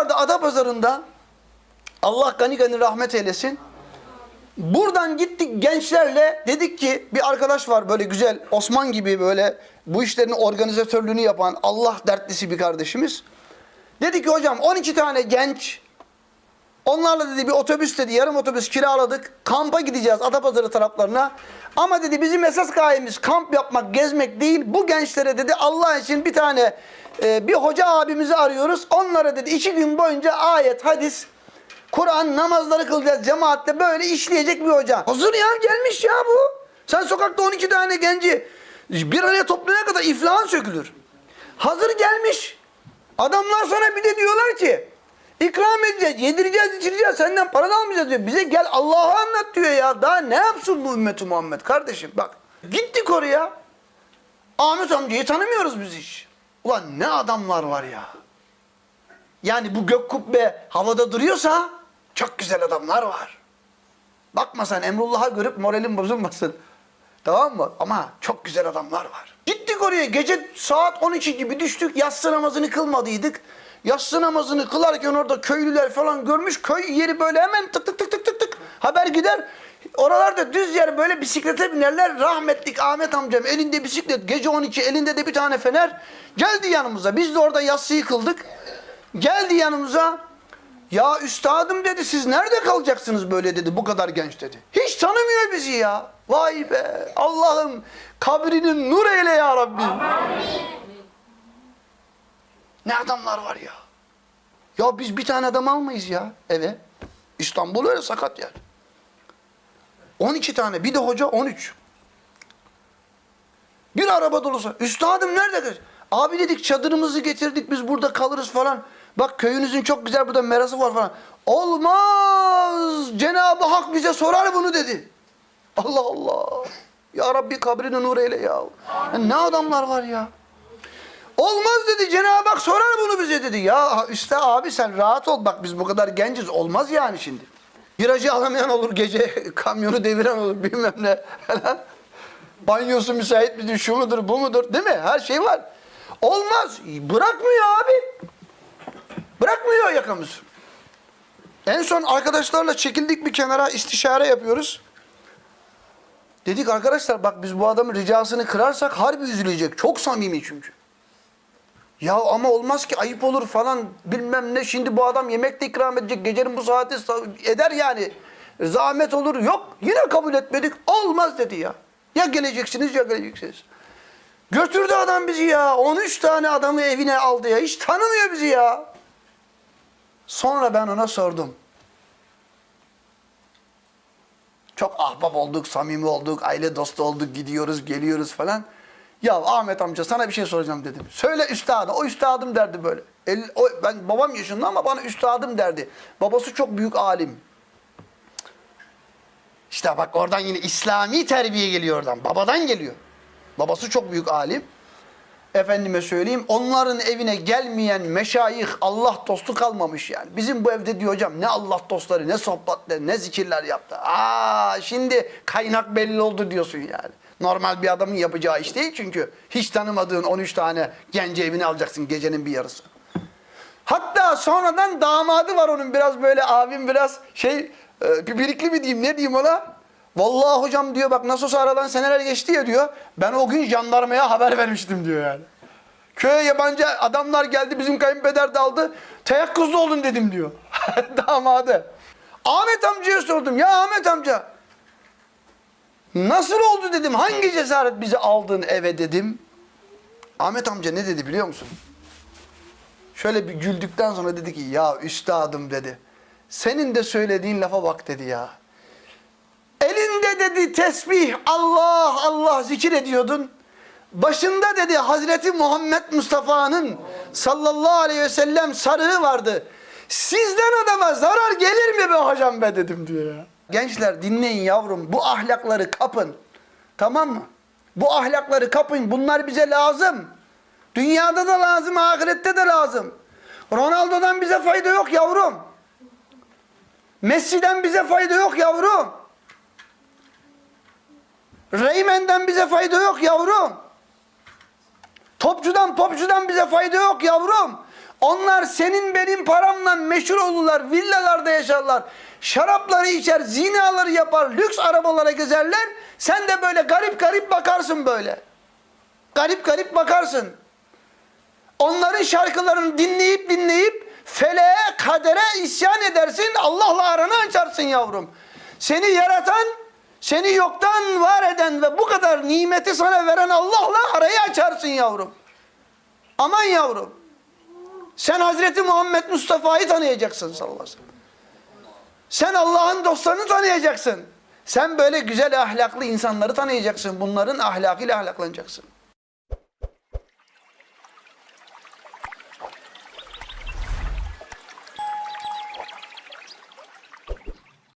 vardı Adapazarı'nda. Allah gani gani rahmet eylesin. Buradan gittik gençlerle dedik ki bir arkadaş var böyle güzel Osman gibi böyle bu işlerin organizatörlüğünü yapan Allah dertlisi bir kardeşimiz. Dedi ki hocam 12 tane genç onlarla dedi bir otobüs dedi yarım otobüs kiraladık. Kampa gideceğiz Adapazarı taraflarına. Ama dedi bizim esas gayemiz kamp yapmak, gezmek değil. Bu gençlere dedi Allah için bir tane e, bir hoca abimizi arıyoruz. Onlara dedi iki gün boyunca ayet, hadis, Kur'an namazları kılacağız cemaatle böyle işleyecek bir hoca. Hazır ya gelmiş ya bu. Sen sokakta 12 tane genci bir araya toplayana kadar iflahın sökülür. Hazır gelmiş. Adamlar sana bir de diyorlar ki ikram edeceğiz, yedireceğiz, içireceğiz, senden para da almayacağız diyor. Bize gel Allah'ı anlat diyor ya. Daha ne yapsın bu ümmeti Muhammed kardeşim bak. Gittik oraya. Ahmet amcayı tanımıyoruz biz hiç. Ulan ne adamlar var ya. Yani bu gök kubbe havada duruyorsa çok güzel adamlar var. Bakma sen Emrullah'a görüp moralin bozulmasın. Tamam mı? Ama çok güzel adamlar var. Gittik oraya gece saat 12 gibi düştük. Yatsı namazını kılmadıydık. Yatsı namazını kılarken orada köylüler falan görmüş. Köy yeri böyle hemen tık tık tık tık tık tık haber gider. Oralarda düz yer böyle bisiklete binerler. Rahmetlik Ahmet amcam elinde bisiklet gece 12 elinde de bir tane fener. Geldi yanımıza. Biz de orada yatsıyı kıldık. Geldi yanımıza. Ya üstadım dedi siz nerede kalacaksınız böyle dedi bu kadar genç dedi. Hiç tanımıyor bizi ya. Vay be Allah'ım kabrinin nur eyle ya Rabbi. Ne adamlar var ya. Ya biz bir tane adam almayız ya eve. İstanbul öyle sakat yer. 12 tane bir de hoca 13. Bir araba dolusu. Üstadım nerede? Abi dedik çadırımızı getirdik biz burada kalırız falan. Bak köyünüzün çok güzel burada merası var falan. Olmaz. Cenab-ı Hak bize sorar bunu dedi. Allah Allah. Ya Rabbi kabrini nur eyle ya. ya ne adamlar var ya. Olmaz dedi Cenab-ı Hak sorar bunu bize dedi. Ya üste abi sen rahat ol bak biz bu kadar genciz. Olmaz yani şimdi. Virajı alamayan olur gece kamyonu deviren olur bilmem ne falan. Banyosu müsait midir şu mudur bu mudur değil mi? Her şey var. Olmaz. Bırakmıyor abi. Bırakmıyor yakamız. En son arkadaşlarla çekildik bir kenara istişare yapıyoruz. Dedik arkadaşlar bak biz bu adamın ricasını kırarsak harbi üzülecek. Çok samimi çünkü. Ya ama olmaz ki ayıp olur falan bilmem ne. Şimdi bu adam yemek de ikram edecek. Gecenin bu saati sa- eder yani. Zahmet olur. Yok yine kabul etmedik. Olmaz dedi ya. Ya geleceksiniz ya geleceksiniz. Götürdü adam bizi ya. 13 tane adamı evine aldı ya. Hiç tanımıyor bizi ya. Sonra ben ona sordum. Çok ahbap olduk, samimi olduk, aile dostu olduk, gidiyoruz, geliyoruz falan. Ya Ahmet amca sana bir şey soracağım dedim. Söyle üstadım. O üstadım derdi böyle. El, o, ben babam yaşında ama bana üstadım derdi. Babası çok büyük alim. İşte bak oradan yine İslami terbiye geliyor oradan. Babadan geliyor. Babası çok büyük alim. Efendime söyleyeyim onların evine gelmeyen meşayih Allah dostu kalmamış yani. Bizim bu evde diyor hocam ne Allah dostları ne sohbetler ne zikirler yaptı. Aa şimdi kaynak belli oldu diyorsun yani. Normal bir adamın yapacağı iş değil çünkü. Hiç tanımadığın 13 tane genci evine alacaksın gecenin bir yarısı. Hatta sonradan damadı var onun biraz böyle abim biraz şey e, birikli mi diyeyim ne diyeyim ona? Vallahi hocam diyor bak nasıl aradan seneler geçti ya diyor. Ben o gün jandarmaya haber vermiştim diyor yani. Köye yabancı adamlar geldi bizim kayınpeder de aldı. Teyakkuzlu olun dedim diyor. Damadı. Ahmet amcaya sordum. Ya Ahmet amca nasıl oldu dedim. Hangi cesaret bizi aldın eve dedim. Ahmet amca ne dedi biliyor musun? Şöyle bir güldükten sonra dedi ki ya üstadım dedi. Senin de söylediğin lafa bak dedi ya. Elinde dedi tesbih Allah Allah zikir ediyordun. Başında dedi Hazreti Muhammed Mustafa'nın sallallahu aleyhi ve sellem sarığı vardı. Sizden adama zarar gelir mi be hocam be dedim diyor ya. Gençler dinleyin yavrum bu ahlakları kapın. Tamam mı? Bu ahlakları kapın. Bunlar bize lazım. Dünyada da lazım, ahirette de lazım. Ronaldo'dan bize fayda yok yavrum. Messi'den bize fayda yok yavrum. Reymen'den bize fayda yok yavrum. Topçudan popçudan bize fayda yok yavrum. Onlar senin benim paramla meşhur olurlar, villalarda yaşarlar. Şarapları içer, zinaları yapar, lüks arabalara gezerler. Sen de böyle garip garip bakarsın böyle. Garip garip bakarsın. Onların şarkılarını dinleyip dinleyip feleğe, kadere isyan edersin. Allah'la aranı açarsın yavrum. Seni yaratan, seni yoktan var eden ve bu kadar nimeti sana veren Allah'la arayı açarsın yavrum. Aman yavrum. Sen Hazreti Muhammed Mustafa'yı tanıyacaksın sallallahu aleyhi ve sellem. Sen Allah'ın dostlarını tanıyacaksın. Sen böyle güzel ahlaklı insanları tanıyacaksın. Bunların ahlakıyla ahlaklanacaksın.